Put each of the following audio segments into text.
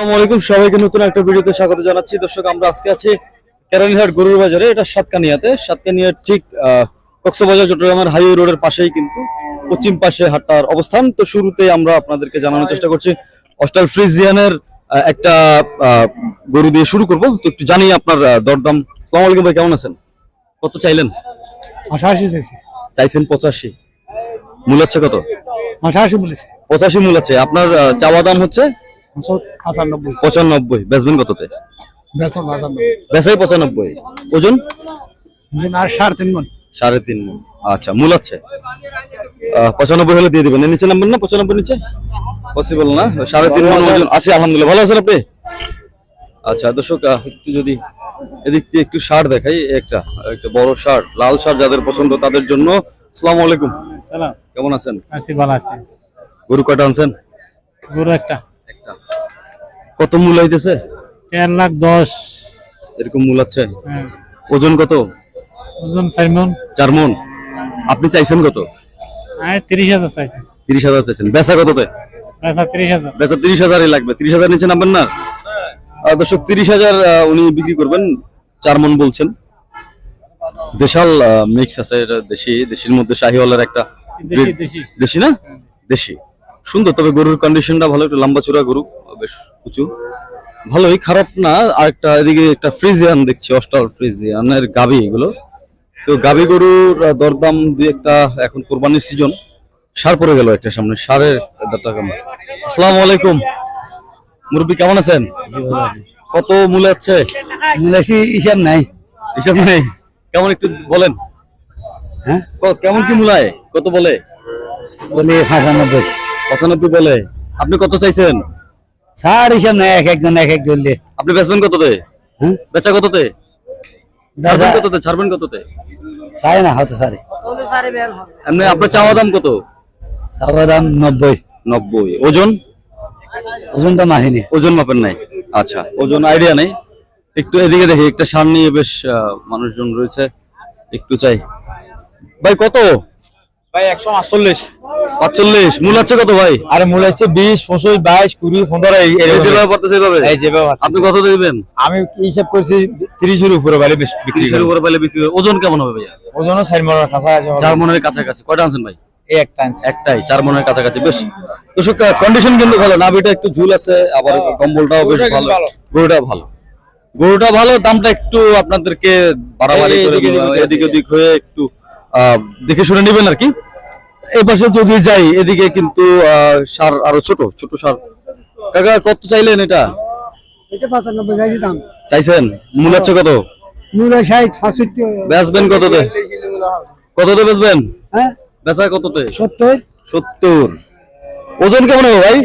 আসসালামু আলাইকুম। সবাইকে নতুন একটা ভিডিওতে স্বাগত জানাচ্ছি। দর্শক আমরা আজকে আছি কেরানীহাট গরুর বাজারে। এটা সাতকানিয়াতে। সাতকানিয়ার ঠিক কক্সবাজার চট্টগ্রামের হাইওয়ে রোডের পাশেই কিন্তু পশ্চিম পাশে হাটটার অবস্থান। তো শুরুতেই আমরা আপনাদেরকে জানানোর চেষ্টা করছি অস্টাল ফ্রিজিয়ানের একটা গরু দিয়ে শুরু করব। তো একটু জানি আপনার দরদাম। সালাম আলাইকুম ভাই কেমন আছেন? কত চাইলেন? আঠাশি চাইছে। চাইছেন পঁচাশি। মূল হচ্ছে কত? আঠাশি বলেছে। পঁচাশি মূল আছে। আপনার চাওয়া দাম হচ্ছে পঁচানব্বই। পঁচানব্বই। বেচবেন কততে? বেচাই পঁচানব্বই। ওজন? আর সাড়ে তিন মন। সাড়ে তিন মণ। আচ্ছা মূল আছে। পঁচানব্বই হলে দিয়ে দিবেন। নিচে নামবেন না? পঁচানব্বই নিচে? পসিবল না? সাড়ে তিন মণ ওজন। আছে আলহামদুলিল্লাহ। ভালো আছেন আপনি? আচ্ছা দর্শক একটু যদি এদিক দিয়ে একটু শার্ট দেখাই। একটা একটা বড় শার্ট লাল শার্ট যাদের পছন্দ তাদের জন্য। আসসালামু আলাইকুম। সালাম। কেমন আছেন? আছি ভালো আছে। গরু কয়টা আনছেন? গরু একটা। কত মূল হইতেছে? চার লাখ দশ। এরকম মূল আছে? হ্যাঁ। ওজন কত? ওজন চার মন। চার মন। আপনি চাইছেন কত? তিরিশ হাজার চাইছে। তিরিশ হাজার চাইছেন। বেচা কততে? তিরিশ হাজার। বেচা তিরিশ হাজারই লাগবে। তিরিশ হাজার নিচে নামবেন না? দর্শক তিরিশ হাজার উনি বিক্রি করবেন। চার মন বলছেন। দেশাল মিক্স আছে এটা দেশি। দেশির মধ্যে শাহিওয়ালার একটা দেশি না? দেশি। সুন্দর তবে গরুর কন্ডিশনটা ভালো একটু লম্বা চূড়া গরু। বেশ উঁচু ভালোই খারাপ না আর একটা এদিকে একটা ফ্রিজিয়ান দেখছি অস্টাল ফ্রিজিয়ানের গাবি এগুলো। তো গাবি গরুর দরদাম দুই একটা এখন কোরবানির সিজন সার পড়ে গেল একটা সামনে সারের কেমন? আসসালামু আলাইকুম। মুরব্বী কেমন আছেন? কত মূল্য আছে? মিলাইছি হিসাব নাই। হিসাব নেই? কেমন একটু বলেন। হ্যাঁ? কেমন কি মূলায়? কত বলে? বলি পঁচানব্বই। পঁচানব্বই বলে। আপনি কত চাইছেন? সার হিসাব নাই এক একজন এক এক ধরলে আপনি বেচবেন কততে? হ্যাঁ? বেচা কততে? ছাড়বেন কততে? ছাড়বেন কততে? চাই না হয়তো সারে এমনি আপনার চাওয়া দাম কত? চাওয়া দাম নব্বই। নব্বই। ওজন? ওজন তো মাহিনি। ওজন মাপেন নাই। আচ্ছা ওজন আইডিয়া নেই। একটু এদিকে দেখি একটা সার নিয়ে বেশ মানুষজন রয়েছে। একটু চাই। ভাই কত? ভাই একশো আটচল্লিশ। পাঁচচল্লিশ। মূল আছে কত ভাই? আর মূল হচ্ছে বিশ পঁচিশ বাইশ কুড়ি পনেরো এই এই যেভাবে পড়তেছে এইভাবে? এই যেভাবে আপনি কত দিবেন? আমি হিসাব করছি তিরিশের উপরে বিক্রি তিরিশের করি। উপরে বিক্রি ওজন কেমন হবে ভাইয়া? ওজনও চার মনের কাছাকাছি মনের কাছাকাছি। কয়টা আনছেন ভাই? এই একটা আনছি। একটাই চার মনের কাছাকাছি। বেশ। কন্ডিশন কিন্তু ভালো। নাভিটা একটু ঝুল আছে আবার কম্বলটাও বেশ ভালো। গরুটা ভালো। গরুটা ভালো দামটা একটু আপনাদেরকে বাড়াবাড়ি করে এদিকে ওদিক হয়ে একটু আহ, দেখে শুনে নেবেন আর কি। এই পাশে যদি যাই এদিকে কিন্তু সার আরও ছোট ছোট সার। কাকা কত চাইলেন এটা? এটা পঁচানব্বই চাইছি দাম। চাইছেন? মূল হচ্ছে কত? মূল ষাট পঁয়ষট্টি। বেচবেন কততে? কততে বেচবেন? হ্যাঁ? বেচা কততে? সত্তর। সত্তর। ওজন কেমন হবে ভাই?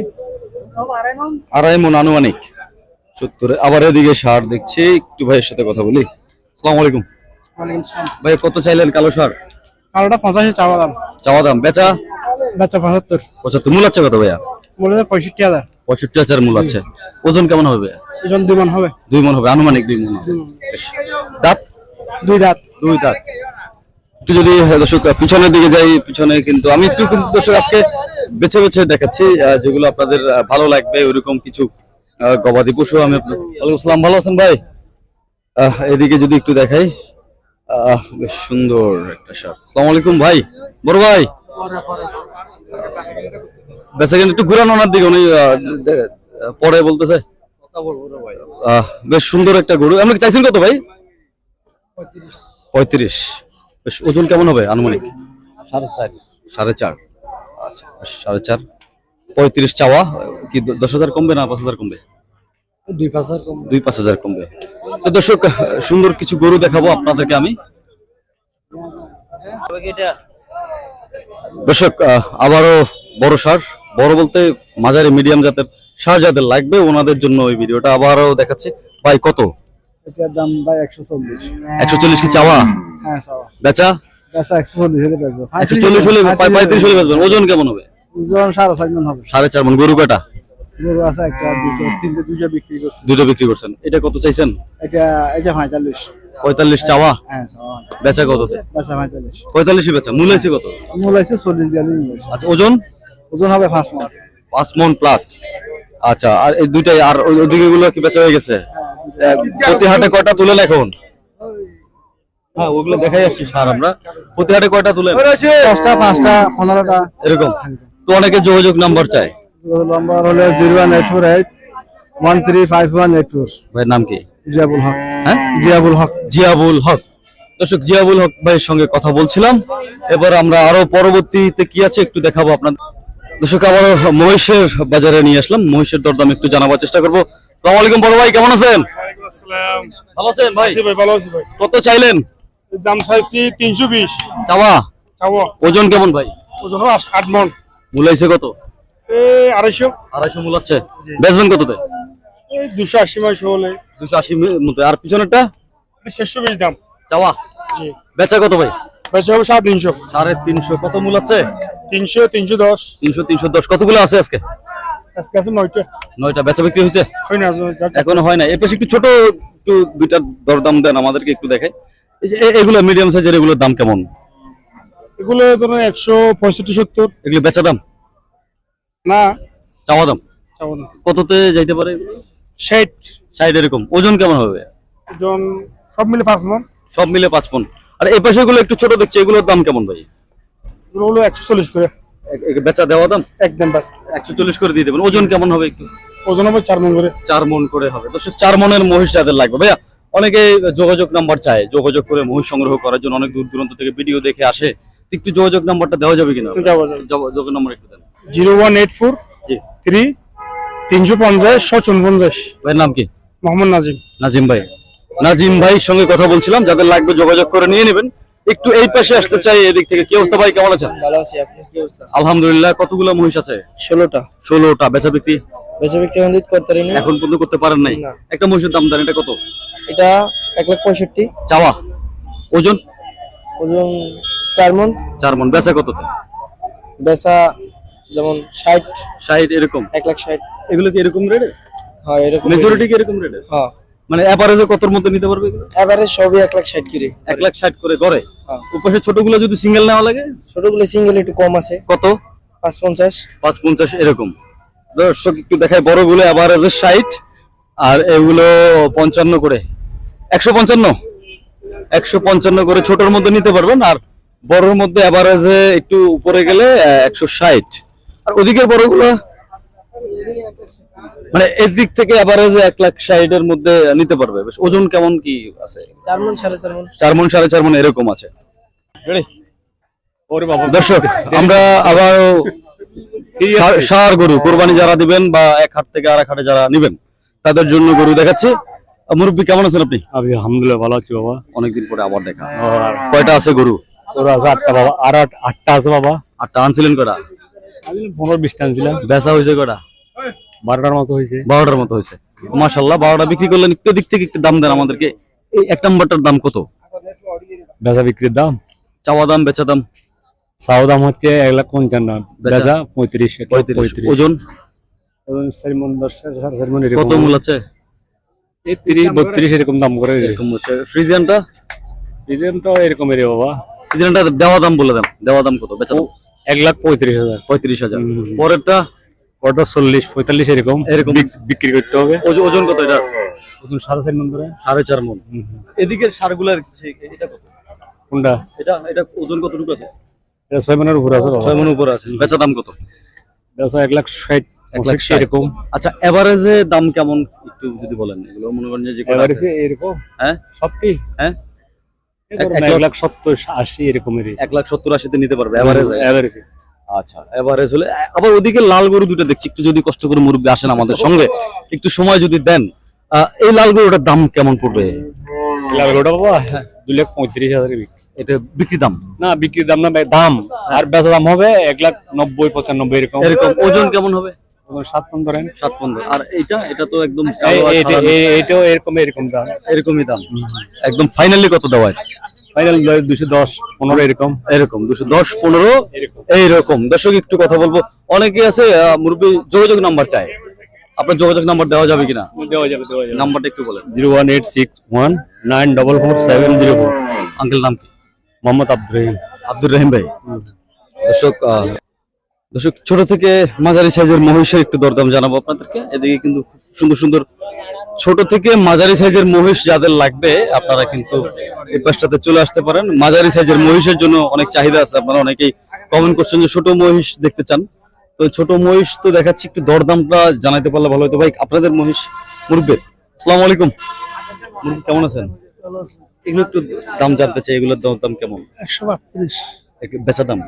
আড়াই মন। আনুমানিক। সত্তর। আবার এদিকে সার দেখছি। একটু ভাইয়ের সাথে কথা বলি। আসসালামু আলাইকুম। ভাই কত চাইলেন কালো সার? কালোটা পঁচাশি চাওয়া দাম। চাওয়া দাম। বেচা? বাচ্চা পঁচাত্তর। পঁচাত্তর। মূল আছে কত ভাইয়া? বলে পঁয়ষট্টি হাজার। পঁয়ষট্টি হাজার মূল আছে। ওজন কেমন হবে? ওজন দুই মন হবে। দুই মন হবে। আনুমানিক দুই মন হবে। দাঁত? দুই রাত দুই দাঁত। একটু যদি দর্শক পিছনের দিকে যাই পিছনে কিন্তু আমি একটু কিন্তু দর্শক আজকে বেছে বেছে দেখাচ্ছি যেগুলো আপনাদের ভালো লাগবে ওইরকম কিছু গবাদি পশু আমি আসসালাম। ভালো আছেন ভাই? আহ, এদিকে যদি একটু দেখাই। বেশ সুন্দর একটা শার্ট আসসালামু আলাইকুম ভাই বড় ভাই। বেচা একটু ঘুরানো ওনার দিকে উনি পরে বলতেছে। বেশ সুন্দর একটা গরু। আপনি চাইছেন কত ভাই? পঁয়ত্রিশ। বেশ ওজন কেমন হবে আনুমানিক? সাড়ে চার। সাড়ে চার। আচ্ছা সাড়ে চার। পঁয়ত্রিশ চাওয়া কি দশ হাজার কমবে না পাঁচ হাজার কমবে? দুই পাঁচ হাজার কম দুই পাঁচ হাজার কমবে। তো দর্শক সুন্দর কিছু গরু দেখাবো আপনাদেরকে আমি। দর্শক আবারও বড় সার। বড় বলতে মাঝারি মিডিয়াম জাতের সার যাদের লাগবে ওনাদের জন্য ওই ভিডিওটা আবারও দেখাচ্ছে। ভাই কত? এটার দাম ভাই একশো চল্লিশ। একশো চল্লিশ কি চাওয়া? হ্যাঁ চাওয়া। বেচা? বেচা একশো চল্লিশ হলে বেচবো। একশো চল্লিশ হলে পঁয়- পঁয়ত্রিশ হলে বেচবেন। ওজন কেমন হবে? ওজন সাড়ে চার মন হবে। সাড়ে চার মন। গরু কয়টা? গরু আছে একটা দুটো তিনটে দুটো বিক্রি করছি। দুটো বিক্রি করছেন। এটা কত চাইছেন? এটা এটা পঁয়তাল্লিশ। পঁয়তাল্লিশ চাওয়া? হ্যাঁ বেচা কততে? বেচা পঁয়তাল্লিশ। পঁয়তাল্লিশই বেচা। মূল হয়েছে কত? মূল আছে চল্লিশ বিয়াল্লিশ আচ্ছা ওজন? ওজন হবে পাঁচ মন। পাঁচ মন প্লাস আচ্ছা আর এই দুইটাই আর ওই ওদিকে গুলো কি বেচা হয়ে গেছে? প্রতি হাটে কয়টা তুলেন এখন? হ্যাঁ ওগুলো দেখাই আসছি স্যার আমরা। প্রতি হাটে কয়টা তুলেন? দশটা পাঁচটা পনেরোটা। এরকম। তো অনেকে যোগাযোগ নাম্বার চায়। নম্বর হলো zero one eight four eight one three five one eight four. ভাইয়ের নাম কি? জিয়াবুল হক। হ্যাঁ? জিয়াবুল হক। জিয়াবুল হক। দর্শক জিয়াবুল হক ভাইয়ের সঙ্গে কথা বলছিলাম। এবার আমরা আরও পরবর্তীতে কি আছে একটু দেখাবো আপনাদের। দর্শক আবারও মহিষের বাজারে নিয়ে আসলাম। মহিষের দরদাম একটু জানাবার চেষ্টা করব। সালাম আলাইকুম বড় ভাই কেমন আছেন? ভালো আছেন ভাই? ভাই ভালো আছি ভাই। কত চাইলেন? দাম চাইছি তিনশো বিশ। চাওয়া? চাবো ওজন কেমন ভাই? ওজন আট- আট মন। মূলাইছে কত? এই আড়াইশো। আড়াইশো মূলাচ্ছে বেচবেন কততে? দুশো আশি মাইশো হলে। দুশো আশি মতো আর পিছনেরটা? শেষশো বিশ দাম। চাওয়া? বেচা কত ভাই? বেশি হবে সাড়ে তিনশো। সাড়ে তিনশো। কত মূলাচ্ছে তিনশো তিনশো দশ। তিনশো তিনশো দশ। কতগুলো আছে আজকে? আজকে আছে নয়টা। নয়টা। বেচা বিক্রি হয়েছে? হয় না এখনও হয় না। এর পাশে একটু ছোট একটু দুইটা দরদাম দেন আমাদেরকে একটু দেখাই। এগুলো মিডিয়াম সাইজের এগুলোর দাম কেমন? এগুলো ধরুন একশো পঁয়ষট্টি সত্তর। এগুলো বেচা দাম? না। চাওয়া দাম কততে যাইতে পারে? ষাট। সাইড এরকম। ওজন কেমন হবে? ওজন সব মিলে পাঁচ মন। সব মিলে পাঁচ পন আর এই পাশে গুলো একটু ছোট দেখছি এগুলোর দাম কেমন ভাই? এগুলো হলো একশো চল্লিশ করে। বেচা দেওয়া দাম? একদম বাস একশো চল্লিশ করে দিয়ে দেবেন। ওজন কেমন হবে একটু? ওজন হবে চার মন করে। চার মন করে হবে। তো চার মনের মহিষ যাদের লাগবে। ভাইয়া অনেকে যোগাযোগ নাম্বার চায়। যোগাযোগ করে মহিষ সংগ্রহ করার জন্য অনেক দূর দূরান্ত থেকে ভিডিও দেখে আসে। একটু যোগাযোগ নাম্বারটা দেওয়া যাবে কিনা? যোগাযোগ নাম্বার একটু দেন। জিরো ওয়ান এইট ফোর জি। থ্রি তিনশো পঞ্চাশ ছশো উনপঞ্চাশ। ভাইয়ের নাম কি? মোহাম্মদ নাজিম। নাজিম ভাই। নাজিম ভাইয়ের সঙ্গে কথা বলছিলাম যাদের লাগবে যোগাযোগ করে নিয়ে নেবেন। একটু এই পাশে আসতে চাই এদিক থেকে। কি অবস্থা ভাই কেমন আছেন? ভালো আছি আপনি কি অবস্থা? আলহামদুলিল্লাহ কতগুলো মহিষ আছে? ষোলোটা। ষোলোটা। বেচা বিক্রি? বেশি বিক্রি এখন করতে পারি না এখন পর্যন্ত করতে পারেন নাই? না। একটা মহিষের দাম দেন এটা কত? এটা এক লাখ পঁয়ষট্টি। চাওয়া? ওজন? ওজন চার মন। চার মন। বেচা কত? বেচা যেমন ষাট ষাট এরকম? এক লাখ ষাট। এগুলো কি এরকম রেটে হ্যাঁ এরকম মেজরিটি কি এরকম রেটে হ্যাঁ। মানে অ্যাভারেজে কতর মধ্যে নিতে পারবে এভারেজ সবই এক লাখ ষাট কিরে। এক লাখ ষাট করে করে? হ্যাঁ। ওপাশে ছোটগুলো যদি সিঙ্গেল নেওয়া লাগে? ছোটগুলো সিঙ্গেল একটু কম আছে। কত? পাঁচ পঞ্চাশ পাঁচ পঞ্চাশ এরকম। দর্শক একটু দেখায় বড়গুলো অ্যাভারেজে ষাট আর এগুলো পঞ্চান্ন করে। একশো পঞ্চান্ন? একশো পঞ্চান্ন করে ছোটর মধ্যে নিতে পারবেন আর বড়র মধ্যে অ্যাভারেজে একটু উপরে গেলে একশো ষাট। আর ওদিকের বড়গুলো? মানে এর দিক থেকে অ্যাভারেজে এক লাখ ষাটের মধ্যে নিতে পারবে। ওজন কেমন কি আছে? চার মন সাড়ে চার মন। চার মন সাড়ে চার মন এরকম আছে। দর্শক আমরা আবার ষাঁড় গরু কোরবানি যারা দিবেন বা এক হাট থেকে আর এক হাটে যারা নিবেন তাদের জন্য গরু দেখাচ্ছি। মুরব্বী কেমন আছেন আপনি? আমি আলহামদুলিল্লাহ ভালো আছি বাবা। অনেকদিন পরে আবার দেখা। কয়টা আছে গরু? ওরা আছে আটটা বাবা। আর আট আটটা আছে বাবা। আটটা আনছিলেন কয়টা? পনেরো বিশটা আনছিলাম। বেচা হয়েছে কয়টা বারোটার মতো হয়েছে। বারোটার মতো হয়েছে। মাশাল্লাহ বারোটা বিক্রি করলেন একটু দিক থেকে একটু দাম দেন আমাদেরকে। এই এক নাম্বারটার দাম কত? বেচা বিক্রির দাম? চাওয়া দাম বেচা দাম? চাও দাম হচ্ছে এক লাখ পঞ্চান্ন। বেচা? বেচা পঁয়ত্রিশ পঁয়ত্রিশ। পঁয়ত্রিশ। ওজন? ওজন চারি দশ সাড়ে চারি এরকম। কত মূল আছে? এই তিরিশ বত্রিশ এরকম দাম করে। এরকম হচ্ছে। ফ্রিজিয়ানটা? ডিজাইন তো এরকম এর বাবা। ফ্রিজিয়ানটা দেওয়া দাম বলে দেন। দেওয়া দাম কত? বেচা দাম? এক লাখ পঁয়ত্রিশ হাজার। পঁয়ত্রিশ হাজার। পরেরটা? ওটা চল্লিশ পঁয়তাল্লিশ এরকম এরকম। বিক্রি করতে হবে। ওজ- ওজন কত এটা? ওজন সাড়ে চার মন ধরে। সাড়ে চার মন। এদিকের সারগুলা এটা কত? কোনটা? এটা এটা ওজন কতটুকু আছে? এটা ছয় মনের উপরে আছে ছয় মন উপরে আছে। বেচা দাম কত? ব্যবসা এক লাখ ষাট এক লাখ এরকম। আচ্ছা এভারেজে দাম কেমন? একটু যদি বলেন। এগুলো মনে করেন যে। এভারেজে এরকম? হ্যাঁ? সবটি হ্যাঁ? এক এক লাখ- লাখ সত্তর আশি এরকমেরই। এক লাখ সত্তর আশিতে নিতে পারবে এভারেজ এভারেজে আচ্ছা এভারেজ হলে আবার ওদিকে লাল গরু দুটো দেখছি একটু যদি কষ্ট করে মুরব্বী আসেন আমাদের সঙ্গে একটু সময় যদি দেন এই লাল গরুটার দাম কেমন পড়বে? বাবা দুই লাখ পঁয়ত্রিশ হাজার এটা বিক্রি দাম? না বিক্রির দাম না দাম। আর বেচা দাম হবে এক লাখ নব্বই পঁচানব্বই এরকম। এরকম ওজন কেমন হবে? সাত পন ধরেন। সাত আর এটা তো একদম এরকম এরকম দাম। এরকমই দাম। একদম ফাইনালি কত দেওয়া ফাইনাল দুশো দশ পনেরো এরকম। এরকম দুশো দশ পনেরো? এইরকম। দর্শক একটু কথা বলব। অনেকে আছে মুরব্বী যোগাযোগ নাম্বার চায়। আপনার যোগাযোগ নাম্বার দেওয়া যাবে কিনা? দেওয়া যাবে দেওয়া যাবে। নাম্বারটা একটু বলেন। Zero one eight six one nine double four seven zero four. Uncle নাম কি? মোহাম্মদ আব্দুর রহিম। আব্দুর রহিম ভাই। দর্শক দর্শক ছোট থেকে মাঝারি সাইজের মহিষের একটু দরদাম জানাব আপনাদেরকে। এদিকে কিন্তু সুন্দর সুন্দর ছোট থেকে মাঝারি সাইজের মহিষ যাদের লাগবে আপনারা কিন্তু এই পাশটাতে চলে আসতে পারেন। মাঝারি সাইজের মহিষের জন্য অনেক চাহিদা আছে। আপনারা অনেকেই কমেন্ট করছেন যে ছোট মহিষ দেখতে চান। তো ছোট মহিষ তো দেখাচ্ছি একটু দরদামটা জানাইতে পারলে ভালো হতো। ভাই আপনাদের মহিষ মুরব্বের আসসালামু আলাইকুম। কেমন আছেন? এগুলো একটু দাম জানতে চাই এগুলোর দাম দাম কেমন? একশো বেচা দাম?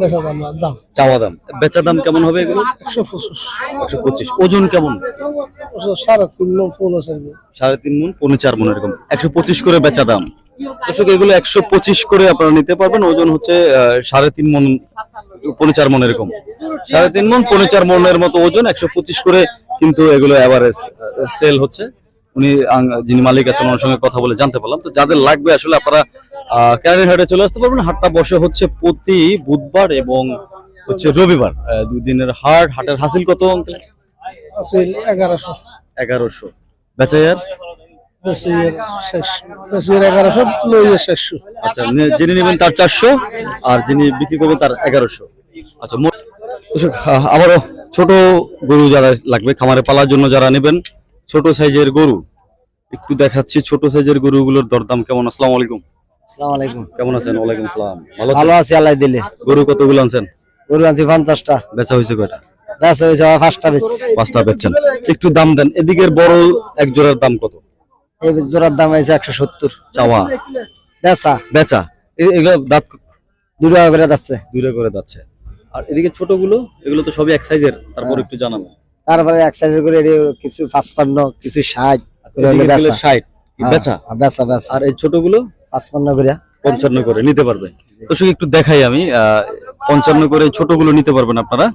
বেচা দাম দাম। চাওয়া দাম। বেচা দাম কেমন হবে এগুলো? একশো পঁচিশ। একশো পঁচিশ। ওজন কেমন? সাড়ে তিন লোক ফুল আছে সাড়ে তিন মন পৌনে চার মন এরকম। একশো পঁচিশ করে বেচা দাম। দর্শক এগুলো একশো পঁচিশ করে আপনারা নিতে পারবেন। ওজন হচ্ছে সাড়ে তিন মন পৌনে চার মন এরকম। সাড়ে তিন মন পৌনে চার মনের মতো ওজন। একশো পঁচিশ করে কিন্তু এগুলো এভারেজ সেল হচ্ছে। উনি যিনি মালিক আছেন ওনার সঙ্গে কথা বলে জানতে পারলাম। তো যাদের লাগবে আসলে আপনারা ক্যারেন হাটে চলে আসতে পারবেন। হাটটা বসে হচ্ছে প্রতি বুধবার এবং হচ্ছে রবিবার। দুই দিনের হাট হাটের হাসিল কত অঙ্কেল আছে এগারোশো। এগারোশো। বেচাইয়ার? আচ্ছা যিনি নেবেন তার চারশো আর যিনি বিক্রি করবেন তার এগারোশো। আচ্ছা আবারও ছোট গরু যারা লাগবে খামারে পালার জন্য যারা নেবেন ছোট সাইজের গরু। একটু দেখাচ্ছি ছোট সাইজের গরুগুলোর দরদাম কেমন? আসসালামু আলাইকুম। আসসালামু আলাইকুম। কেমন আছেন? ওয়ালাইকুম সালাম ভালো ভালো আছি আল্লাহ দিলে। গরু কতগুলো আনছেন? গরু আনছি পঞ্চাশটা। বেচা হয়েছে কয়টা? হয়েছে আমার পাঁচটা বেশ পাঁচটা বেচছেন। একটু দাম দেন। এদিকের বড় এক জোড়ার দাম কত? এই জোড়ার দাম একশো সত্তর। চাওয়া। বেচা। বেচা। এগুলো দাঁত দু টাকা করে যাচ্ছে। দূরে করে যাচ্ছে। আর এদিকে ছোটগুলো এগুলো তো সবই এক সাইজের। তারপর একটু জানাব। তারপরে এক সাইডের করে কিছু পাঁচপান্ন কিছু ষাট বেচা। ষাট। বেচা? হ্যাঁ, বেচা বেচা। আর এই ছোটগুলো? পাঁচপান্ন করে পঞ্চান্ন করে নিতে পারবে। তো শুধু একটু দেখাই আমি। পঞ্চান্ন করে ছোটগুলো নিতে পারবেন আপনারা।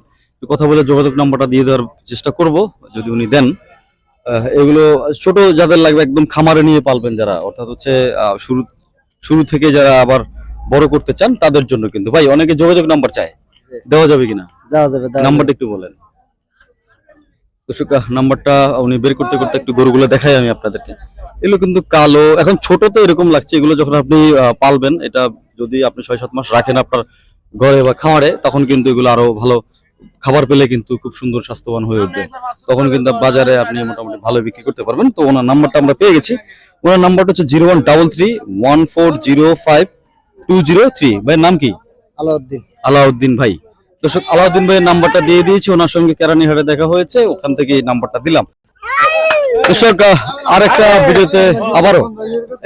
কথা বলে যোগাযোগ নাম্বারটা দিয়ে দেওয়ার চেষ্টা করব যদি উনি দেন। এগুলো ছোট যাদের লাগবে একদম খামারে নিয়ে পালবেন যারা। অর্থাৎ হচ্ছে শুরু শুরু থেকে যারা আবার বড় করতে চান তাদের জন্য কিন্তু। ভাই অনেকে যোগাযোগ নাম্বার চায়। দেওয়া যাবে কিনা? দেওয়া যাবে নাম্বারটা একটু বলেন। দর্শক নাম্বারটা উনি বের করতে করতে একটু গরুগুলো দেখাই আমি আপনাদেরকে। এগুলো কিন্তু কালো এখন ছোট তো এরকম লাগছে এগুলো যখন আপনি পালবেন এটা যদি আপনি ছয় সাত মাস রাখেন আপনার ঘরে বা খামারে তখন কিন্তু এগুলো আরও ভালো খাবার পেলে কিন্তু খুব সুন্দর স্বাস্থ্যবান হয়ে উঠবে। তখন কিন্তু বাজারে আপনি মোটামুটি ভালো বিক্রি করতে পারবেন। তো ওনার নাম্বারটা আমরা পেয়ে গেছি। ওনার নাম্বারটা হচ্ছে zero one double three one four zero five two zero three. ভাইয়ের নাম কি? আলাউদ্দিন। আলাউদ্দিন ভাই। দর্শক আলাউদ্দিন ভাইয়ের নাম্বারটা দিয়ে দিয়েছি ওনার সঙ্গে কেরানীহাটে দেখা হয়েছে ওখান থেকে এই নাম্বারটা দিলাম। দর্শক আহ, আরেকটা ভিডিওতে আবারও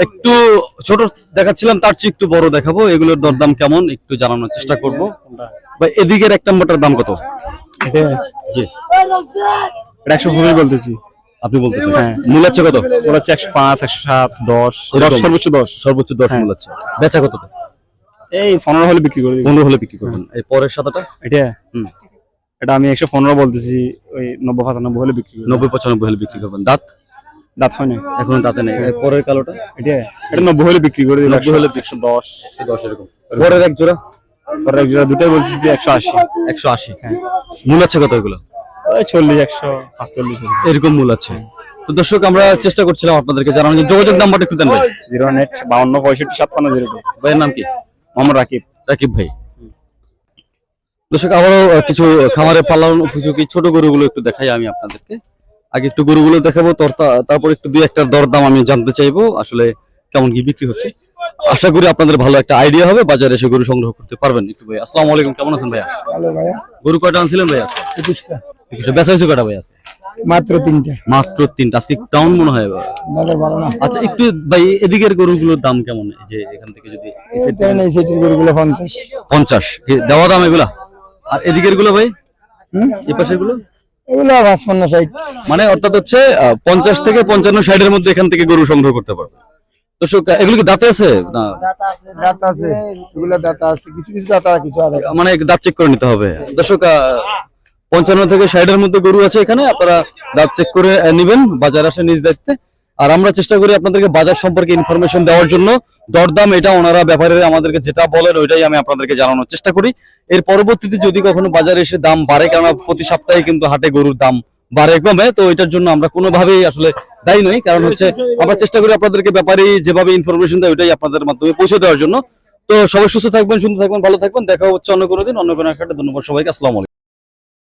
একটু ছোট দেখাচ্ছিলাম তার চেয়ে একটু বড় দেখাবো এগুলোর দরদাম কেমন একটু জানানোর চেষ্টা করব। ভাই এদিকের এক নাম্বারটার দাম কত? জি। একশো পনেরো বলতেছি। আপনি বলতেছেন। হ্যাঁ। মূল আছে কত? ওরা হচ্ছে একশো পাঁচ একশো সাত দশ সর্বোচ্চ দশ। সর্বোচ্চ দশ। মূল আছে বেচা কত? এই পনেরো হলে বিক্রি করে দিবি। পনেরো হলে বিক্রি করবেন। এই পরের সাদাটা? এটা? হুম। এটা আমি একশো পনেরো বলতেছি ওই নব্বই পঁচানব্বই হলে বিক্রি করব নব্বই পঁচানব্বই হলে বিক্রি করবেন। দাঁত? দাঁত হয় না এখনও দাঁতে নেই। এই পরের কালোটা? এটা? এটা নব্বই হলে বিক্রি করে দিবি নব্বই হলে একশো দশ একশো দশ এরকম। পরের এক জোড়া? পরে এক জোড়া দুটাই বলছিস যে একশো আশি। একশো আশি। মূল আছে কত এগুলো? ওই চল্লিশ একশো পাঁচচল্লিশ এরকম। মূল আছে। তো দর্শক আমরা চেষ্টা করছিলাম আপনাদেরকে জানানোর যোগাযোগ নাম্বারটা একটু দেন ভাই। জিরো নেট বাউন্ন পঁয়ষট্টি সাতান্ন জিরো টু। ভাইয়ের নাম কি? মোহাম্মদ রাকিব। রাকিব ভাই। দর্শক আবারও কিছু খামারে পালন উপযোগী ছোট গরুগুলো একটু দেখাই আমি আপনাদেরকে। আগে একটু গরুগুলো দেখাবো তারপর একটু দুই একটা দরদাম আমি জানতে চাইব আসলে কেমন কি বিক্রি হচ্ছে। আশা করি আপনাদের ভালো একটা আইডিয়া হবে বাজারে এসে গরু সংগ্রহ করতে পারবেন। একটু ভাই আসসালামু আলাইকুম কেমন আছেন ভাইয়া? ভালো ভাইয়া। গরু কয়টা আনছিলেন ভাইয়া আজকে? বেচা হয়েছে কয়টা ভাই আজকে? মাত্র তিনটা। মাত্র তিনটা। আজকে ডাউন মনে হয় ভালো ভালো না। আচ্ছা একটু ভাই এদিকের গরুগুলোর দাম কেমন? যে এখান থেকে যদি এই সেটির গরুগুলো পঞ্চাশ। পঞ্চাশ। কি দেওয়া দাম এগুলা? আর এদিকেরগুলো ভাই? এই পাশেরগুলো? এগুলো পাঁচপান্ন ষাট। মানে অর্থাৎ হচ্ছে আহ, পঞ্চাশ থেকে পঞ্চান্ন ষাটের মধ্যে এখান থেকে গরু সংগ্রহ করতে পারবে। দর্শক এগুলো কি দাঁতে আছে না? দাঁত আছে এগুলো দাঁত আছে। কিছু কিছু দাঁত কিছু মানে দাঁত চেক করে নিতে হবে। দর্শক পঞ্চান্ন থেকে ষাটের মধ্যে গরু আছে এখানে, আপনারা দাঁত চেক করে নিবেন, বাজার আসে নিজ দায়িত্বে। আর আমরা চেষ্টা করি আপনাদেরকে বাজার সম্পর্কে ইনফরমেশন দেওয়ার জন্য। দরদাম এটা ওনারা ব্যাপারে আমাদেরকে যেটা বলেন, ওইটাই আমি আপনাদেরকে জানানোর চেষ্টা করি। এর পরবর্তীতে যদি কখনো বাজারে এসে দাম বাড়ে কারণ প্রতি সপ্তাহে কিন্তু হাটে গরুর দাম বাড়ে, কমে, তো এটার জন্য আমরা কোনোভাবেই আসলে দায়ী নই। কারণ হচ্ছে, আমরা চেষ্টা করি আপনাদেরকে ব্যাপারে যেভাবে ইনফরমেশন দেয়, ওইটাই আপনাদের মাধ্যমে পৌঁছে দেওয়ার জন্য। তো সবাই সুস্থ থাকবেন, সুন্দর থাকবেন, ভালো থাকবেন। দেখা হচ্ছে অন্য কোনো দিন, অন্য কোনো একটা ধন্যবাদ সবাইকে। আসসালামু আলাইকুম।